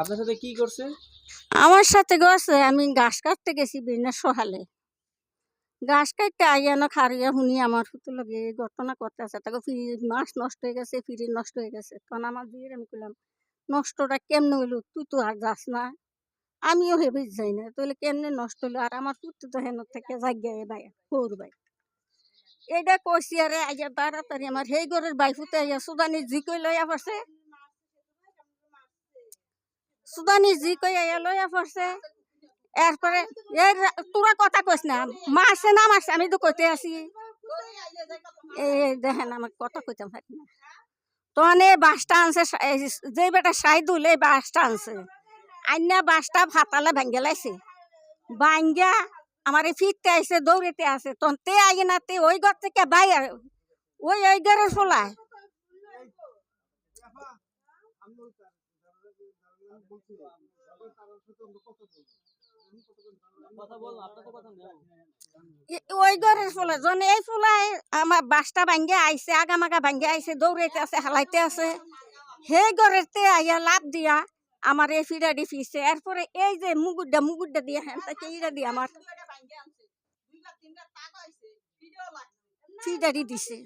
আপনার সাথে কি করছে? আমার সাথে গেছে, আমি ঘাস কাটতে গেছি বিভিন্ন সহালে। ঘাস কাটতে আইয়া না খারিয়া শুনি আমার ফুটু লাগে ঘটনা করতে আছে তাকে ফিরি মাছ নষ্ট হয়ে গেছে, ফিরি নষ্ট হয়ে গেছে। তখন আমার দিয়ে আমি কইলাম, নষ্টটা কেমনে হইল? তুই তো আর যাস না। আমিও হেবে যাই না। তাহলে কেমনে নষ্ট হলো আর আমার পুত্র তো হেন থেকে জায়গায় ভাই হোর ভাই। এইটা কইছি, আরে আইয়া তাড়াতাড়ি আমার সেই ঘরের বাই ফুটে আইয়া সুদানি জি কই লইয়া পড়ছে। সুদানি জি কই আইয়া লইয়া পড়ছে। এরপরে এই তোরা কথা কইস না, মারছে না মারছে, আমি তো কইতে আছি এই দেখেন আমার কথা কইতাম থাকি না। তখন এই বাসটা আনছে যে বেটা সাইদুল এই বাসটা আনছে। আইনা বাসটা ফাতালে ভেঙ্গে লাইছে। ভাঙ্গা আমার এই ফিরতে আইসে দৌড়েতে আসে তখন তে আগে না তে ওই ঘর থেকে বাইর, ওই ওই ঘরের ফোলায় কথা বলুন আপনার তো কথা নেই ই- ওই ঘরের ফুলা জন এই ফুলাই আমার বাসটা ভাঙ্গে আইছে আগামাগা ভাঙ্গে আইছে দৌড়াইতে আছে হালাইতে আছে। সেই ঘরের তে আইয়া লাভ দিয়া আমার এই ফিরাডি ফিরছে। এরপরে এই যে মুগুরটা মুগুরটা দিয়ে হ্যাঁ তাকে ইটা দিয়ে আমার ফিরাডি দিছে।